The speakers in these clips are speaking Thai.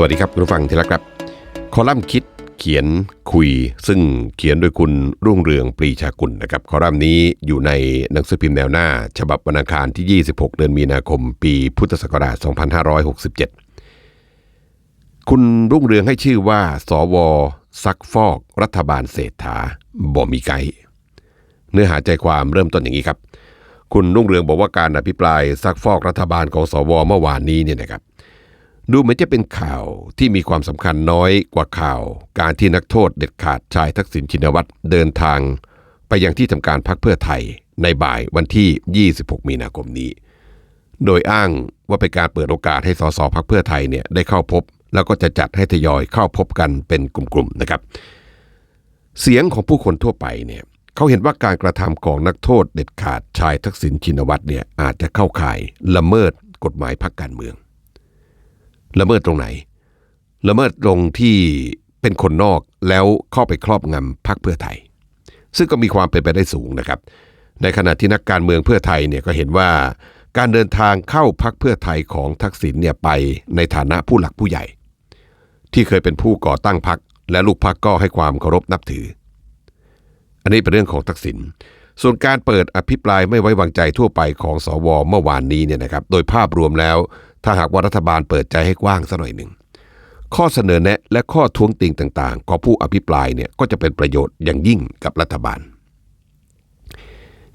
วัสดีครับคุณผู้ฟังที่รักครับ คอลัมน์คิดเขียนคุย ซึ่งเขียนโดยคุณรุ่งเรืองปรีชากุลนะครับคอลัมน์นี้อยู่ในหนังสือพิมพ์แนวหน้า ฉบับวันอังคารที่ 26 เดือนมีนาคม ปีพุทธศักราช 2567 คุณรุ่งเรืองให้ชื่อว่า สวซักฟอกรัฐบาลเศรษฐาบ่มีไกดเนื้อหาใจความเริ่มต้นอย่างนี้ครับ คุณรุ่งเรืองบอกว่าการอภิปรายซักฟอกรัฐบาลของสวเมื่อวานนี้เนี่ยนะครับ ดูเหมือนจะเป็นข่าวที่มีความสำคัญน้อยกว่าข่าว การที่นักโทษเด็ดขาดชายทักษิณชินวัตรเดินทาง ไปยังที่ทำการพักเพื่อไทยในบ่ายวันที่ 26 มีนาคมนี้ โดยอ้างว่าเป็นการเปิดโอกาสให้สสพักเพื่อไทยเนี่ยได้เข้าพบ แล้วก็จะจัดให้ทยอยเข้าพบกันเป็นกลุ่มๆนะครับ เสียงของผู้คนทั่วไปเนี่ยเขาเห็นว่าการกระทำของนักโทษเด็ดขาดชายทักษิณชินวัตรเนี่ยอาจจะเข้าข่ายละเมิดกฎหมายพักการเมือง ละเมิดตรงไหน ละเมิดตรงที่เป็นคนนอกแล้วเข้าไปครอบงำพรรคเพื่อไทย ซึ่งก็มีความเป็นไปได้สูงนะครับ ในขณะที่นักการเมืองเพื่อไทยเนี่ยก็เห็นว่าการเดินทางเข้าพรรคเพื่อไทยของทักษิณเนี่ยไปในฐานะผู้หลักผู้ใหญ่ ที่เคยเป็นผู้ก่อตั้งพรรคและลูกพรรคก็ให้ความเคารพนับถือ อันนี้เป็นเรื่องของทักษิณส่วนการเปิดอภิปรายไม่ไว้วางใจทั่วไปของสวเมื่อวานนี้เนี่ยนะครับ โดยภาพรวมแล้ว ถ้าหากว่ารัฐบาลเปิดใจให้กว้างสักหน่อยหนึ่ง ข้อเสนอแนะและข้อท้วงติงต่างๆ ของผู้อภิปรายเนี่ยก็จะเป็นประโยชน์อย่างยิ่งกับรัฐบาล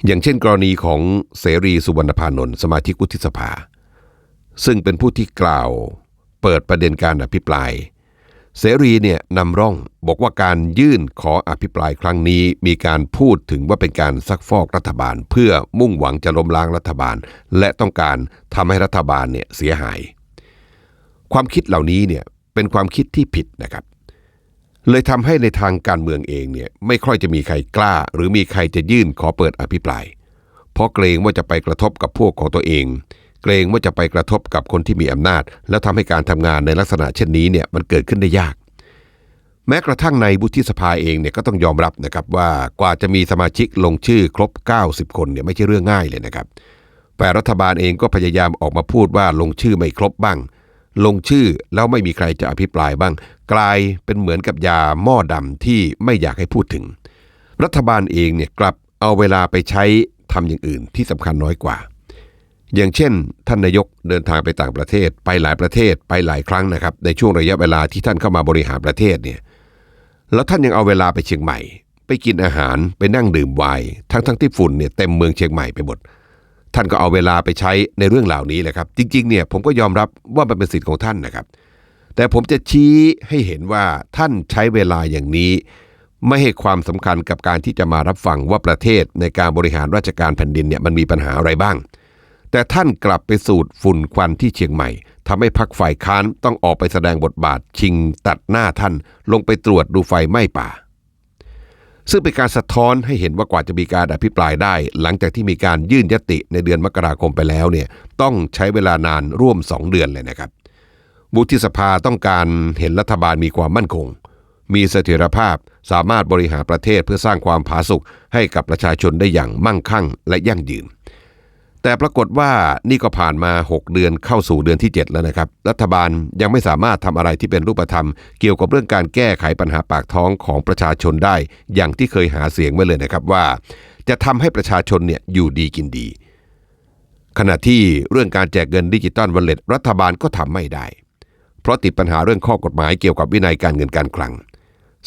อย่างเช่นกรณีของเสรีสุวรรณพานนท์สมาชิกวุฒิสภา ซึ่งเป็นผู้ที่กล่าว เปิดประเด็นการอภิปราย เสรีเนี่ยนำร่องบอกว่าการยื่นขออภิปรายครั้งนี้ มีการพูดถึงว่าเป็นการซักฟอกรัฐบาล เพื่อมุ่งหวังจะล้มล้างรัฐบาล และต้องการทำให้รัฐบาลเนี่ยเสียหาย ความคิดเหล่านี้เนี่ยเป็นความคิดที่ผิดนะครับ เลยทำให้ในทางการเมืองเองเนี่ยไม่ค่อยจะมีใครกล้า หรือมีใครจะยื่นขอเปิดอภิปราย เพราะเกรงว่าจะไปกระทบกับพวกของตัวเอง เกรงว่าจะไปกระทบกับคนที่มีอำนาจ แล้วทำให้การทำงานในลักษณะเช่นนี้เนี่ยมันเกิดขึ้นได้ยาก แม้กระทั่งในวุฒิสภาเองเนี่ยก็ต้องยอมรับนะครับว่ากว่าจะมีสมาชิกลงชื่อครบ 90 คนเนี่ยไม่ใช่เรื่องง่ายเลยนะครับแต่รัฐบาลเองก็พยายามออกมาพูดว่าลงชื่อไม่ครบบ้าง ลงชื่อแล้วไม่มีใครจะอภิปรายบ้าง กลายเป็นเหมือนกับยาหม้อดำที่ไม่อยากให้พูดถึง รัฐบาลเองเนี่ยกลับเอาเวลาไปใช้ทำอย่างอื่นที่สำคัญน้อยกว่า อย่างเช่น ท่านนายกเดินทางไปต่างประเทศ ไปหลายประเทศไปหลายครั้งนะครับ ในช่วงระยะเวลาที่ท่านเข้ามาบริหารประเทศเนี่ยแล้วท่านยังเอาเวลาไปเชียงใหม่ ไปกินอาหารไปนั่งดื่มไวน์ทั้งทั้งที่ฝุ่นเนี่ยเต็มเมืองเชียงใหม่ไปหมดท่านก็เอาเวลาไปใช้ในเรื่องเหล่านี้แหละครับ จริงๆเนี่ยผมก็ยอมรับว่ามันเป็นสิทธิ์ของท่านนะครับ แต่ผมจะชี้ให้เห็นว่าท่านใช้เวลาอย่างนี้ ไม่ให้ความสำคัญกับการที่จะมารับฟังว่าประเทศในการบริหารราชการแผ่นดินเนี่ยมันมีปัญหาอะไรบ้าง แต่ท่านกลับไปสูดฝุ่นควันที่เชียงใหม่ทำให้พักฝ่ายค้านต้องออกไปแสดงบทบาทชิงตัดหน้าท่านลงไปตรวจดูไฟไหม้ป่า ซึ่งเป็นการสะท้อนให้เห็นว่ากว่าจะมีการอภิปรายได้ หลังจากที่มีการยื่นยติในเดือนมกราคมไปแล้วเนี่ยต้องใช้เวลานานร่วม 2 เดือนเลยนะครับวุฒิสภาต้องการเห็นรัฐบาลมีความมั่นคง มีเสถียรภาพสามารถบริหารประเทศเพื่อสร้างความผาสุกให้กับประชาชนได้อย่างมั่งคั่งและยั่งยืน แต่ปรากฏว่านี่ก็ผ่านมา 6 เดือนเข้าสู่เดือนที่ 7 แล้วนะครับ รัฐบาลยังไม่สามารถทำอะไรที่เป็นรูปธรรม เกี่ยวกับเรื่องการแก้ไขปัญหาปากท้องของประชาชนได้ อย่างที่เคยหาเสียงไว้เลยนะครับว่า จะทำให้ประชาชนเนี่ยอยู่ดีกินดี ขณะที่เรื่องการแจกเงินดิจิตอลวอลเล็ตรัฐบาลก็ทำไม่ได้ เพราะติดปัญหาเรื่องข้อกฎหมายเกี่ยวกับวินัยการเงินการคลัง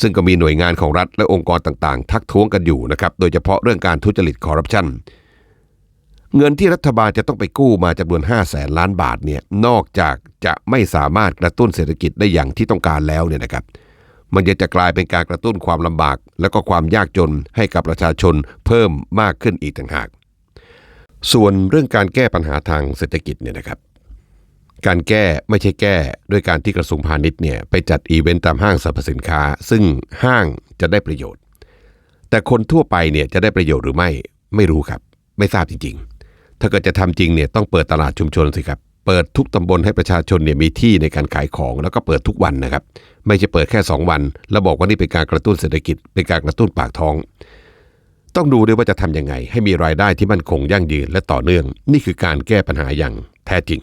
ซึ่งก็มีหน่วยงานของรัฐและองค์กรต่างๆ ทักท้วงกันอยู่นะครับ โดยเฉพาะเรื่องการทุจริตคอร์รัปชัน เงินที่รัฐบาลจะต้องไปกู้มาจำนวน 5 0 0แสนล้านบาทเนี่ยนอกจากจะไม่สามารถกระตุ้นเศรษฐกิจได้อย่างที่ต้องการแล้วเนี่ยนะครับ มันจะจะกลายเป็นการกระตุ้นความลำบาก และก็ความยากจนให้กับประชาชนเพิ่มมากขึ้นอีกต่างหาก ส่วนเรื่องการแก้ปัญหาทางเศรษฐกิจเนี่ยนะครับ การแก้ไม่ใช่แก้ด้วยการที่กระทรวงพาณิชย์เนี่ยไปจัดอีเวนต์ตามห้างสรรพสินค้า ซึ่งห้างจะได้ประโยชน์ แต่คนทั่วไปเนี่ยจะได้ประโยชน์หรือไม่ไม่รู้ครับ ไม่ทราบจริงๆ ถ้าเกิดจะทำจริงเนี่ยต้องเปิดตลาดชุมชนสิครับ เปิดทุกตำบลให้ประชาชนเนี่ยมีที่ในการขายของแล้วก็เปิดทุกวันนะครับ ไม่ใช่เปิดแค่ 2 วัน แล้วบอกว่านี่เป็นการกระตุ้นเศรษฐกิจเป็นการกระตุ้นปากท้อง ต้องดูด้วยว่าจะทำยังไง ให้มีรายได้ที่มั่นคงยั่งยืนและต่อเนื่อง นี่คือการแก้ปัญหาอย่างแท้จริง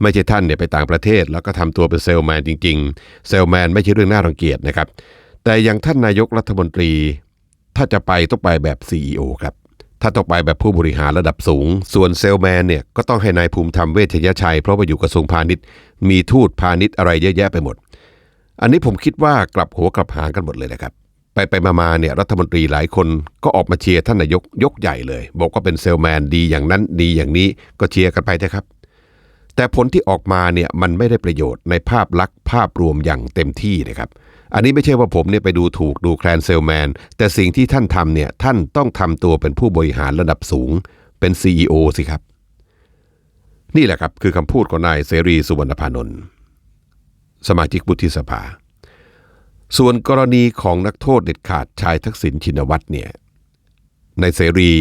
ไม่ใช่ท่านเนี่ยไปต่างประเทศ แล้วก็ทำตัวเป็นเซลแมนจริง ๆ เซลแมนไม่ใช่เรื่องน่ารังเกียจนะครับแต่อย่างท่านนายกรัฐมนตรี ถ้าจะไปต้องไปแบบ CEO ครับ ถ้าต้องไปแบบผู้บริหารระดับสูง ส่วนเซลแมนเนี่ยก็ต้องให้นายภูมิธรรมเวชยชัย เพราะว่าอยู่กระทรวงพาณิชย์ มีทูตพาณิชย์อะไรเยอะแยะไปหมด อันนี้ผมคิดว่ากลับหัวกลับหางกันหมดเลยนะครับ ไปไปมามาเนี่ยรัฐมนตรีหลายคนก็ออกมาเชียร์ท่านนายกยกใหญ่เลย บอกว่าเป็นเซลแมนดีอย่างนั้นดีอย่างนี้ก็เชียร์กันไปเถอะครับ แต่ผลที่ออกมาเนี่ยมันไม่ได้ประโยชน์ในภาพลักษณ์ภาพรวมอย่างเต็มที่นะครับ อันนี้ไม่ใช่ว่าผมเนี่ยไปดูถูกดูแคลนเซลแมน แต่สิ่งที่ท่านทำเนี่ยท่านต้องทำตัวเป็นผู้บริหารระดับสูง เป็น CEO สิครับ นี่แหละครับคือคำพูดของนายเสรีสุวรรณพานนท์สมาชิกวุฒิสภา ส่วนกรณีของนักโทษเด็ดขาดชายทักษิณชินวัตรเนี่ยในเสรี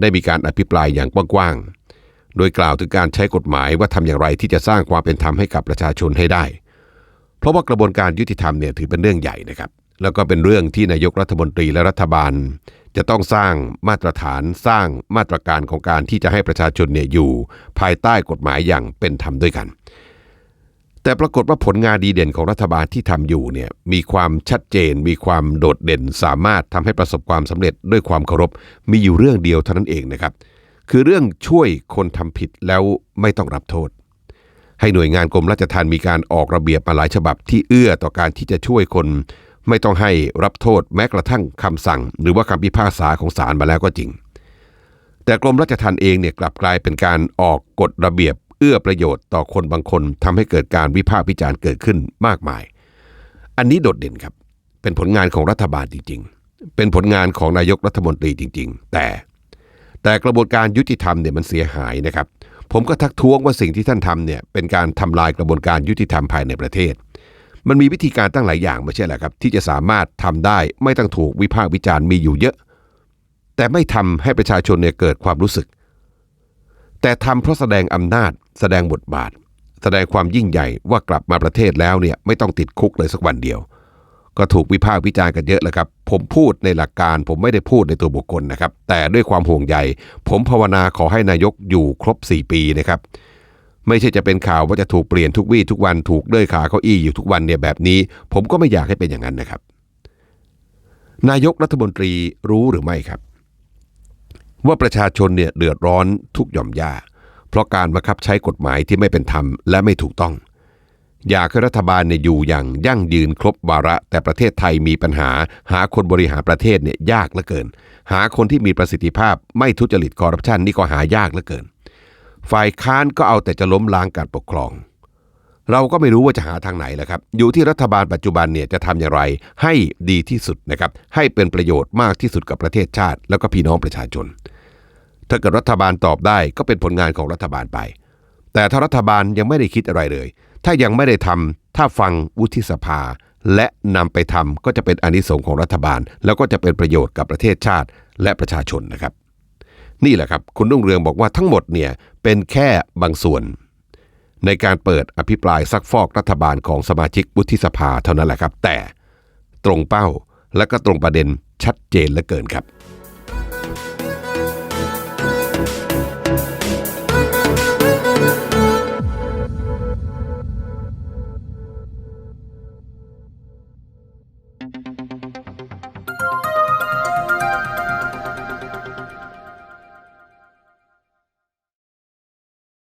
ได้มีการอภิปรายอย่างกว้างๆ โดยกล่าวถึงการใช้กฎหมายว่าทำอย่างไรที่จะสร้างความเป็นธรรมให้กับประชาชนให้ได้ เพราะว่ากระบวนการยุติธรรมเนี่ยถือเป็นเรื่องใหญ่นะครับ แล้วก็เป็นเรื่องที่นายกรัฐมนตรีและรัฐบาล จะต้องสร้างมาตรฐานสร้างมาตรการของการที่จะให้ประชาชนเนี่ยอยู่ภายใต้กฎหมายอย่างเป็นธรรมด้วยกัน แต่ปรากฏว่าผลงานดีเด่นของรัฐบาลที่ทำอยู่เนี่ยมีความชัดเจน มีความโดดเด่น สามารถทำให้ประสบความสำเร็จด้วยความเคารพมีอยู่เรื่องเดียวเท่านั้นเองนะครับ คือเรื่องช่วยคนทำผิดแล้วไม่ต้องรับโทษ ให้หน่วยงานกรมราชทัณฑ์มีการออกระเบียบมาหลายฉบับที่เอื้อต่อการที่จะช่วยคน ไม่ต้องให้รับโทษแม้กระทั่งคำสั่ง หรือว่าคำพิพากษาของศาลมาแล้วก็จริง แต่กรมราชทัณฑ์เองเนี่ยกลับกลายเป็นการออกกฎระเบียบ เอื้อประโยชน์ต่อคนบางคนทำให้เกิดการวิพากษ์วิจารณ์เกิดขึ้นมากมาย อันนี้โดดเด่นครับ เป็นผลงานของรัฐบาลจริง ๆ เป็นผลงานของนายกรัฐมนตรีจริง ๆ แต่แต่กระบวนการยุติธรรมเนี่ยมันเสียหายนะครับ ผมก็ทักท้วงว่าสิ่งที่ท่านทำเนี่ยเป็นการทำลายกระบวนการยุติธรรมภายในประเทศ มันมีวิธีการตั้งหลายอย่างไม่ใช่หรอครับ ที่จะสามารถทำได้ไม่ต้องถูกวิพากษ์วิจารณ์มีอยู่เยอะ แต่ไม่ทำให้ประชาชนเนี่ยเกิดความรู้สึก แต่ทำเพราะแสดงอำนาจ แสดงบทบาท แสดงความยิ่งใหญ่ว่ากลับมาประเทศแล้วเนี่ยไม่ต้องติดคุกเลยสักวันเดียว ก็ถูกวิพากษ์วิจารณ์กันเยอะแล้วครับ ผมพูดในหลักการ ผมไม่ได้พูดในตัวบุคคลนะครับ แต่ด้วยความห่วงใย ผมภาวนาขอให้นายกอยู่ครบ 4 ปีนะครับ ไม่ใช่จะเป็นข่าวว่าจะถูกเปลี่ยนทุกวี่ทุกวันถูกเลื่อยขาเก้าอี้อยู่ทุกวันเนี่ยแบบนี้ ผมก็ไม่อยากให้เป็นอย่างนั้นนะครับ นายกรัฐมนตรีรู้หรือไม่ครับ ว่าประชาชนเนี่ยเดือดร้อนทุกหย่อมย่าเพราะการบังคับใช้กฎหมายที่ไม่เป็นธรรมและไม่ถูกต้อง อยากให้รัฐบาลเนี่ยอยู่อย่างยั่งยืนครบวาระ แต่ประเทศไทยมีปัญหา หาคนบริหารประเทศเนี่ยยากเหลือเกิน หาคนที่มีประสิทธิภาพไม่ทุจริตคอร์รัปชันนี่ก็หายากเหลือเกิน ฝ่ายค้านก็เอาแต่จะล้มล้างการปกครอง เราก็ไม่รู้ว่าจะหาทางไหนแหละครับ อยู่ที่รัฐบาลปัจจุบันเนี่ยจะทำอย่างไร ให้ดีที่สุดนะครับให้เป็นประโยชน์มากที่สุดกับประเทศชาติ แล้วก็พี่น้องประชาชน ถ้าเกิดรัฐบาลตอบได้ก็เป็นผลงานของรัฐบาลไป แต่ถ้ารัฐบาลยังไม่ได้คิดอะไรเลย ถ้ายังไม่ได้ทำถ้าฟังวุฒิสภา และนำไปทำก็จะเป็นอนิสงส์ของรัฐบาล แล้วก็จะเป็นประโยชน์กับประเทศชาติและประชาชนนะครับ นี่แหละครับคุณรุ่งเรืองบอกว่าทั้งหมดเนี่ยเป็นแค่บางส่วน ในการเปิดอภิปรายซักฟอกรัฐบาลของสมาชิกวุฒิสภาเท่านั้นแหละครับ แต่ตรงเป้าและก็ตรงประเด็นชัดเจนเหลือเกินครับ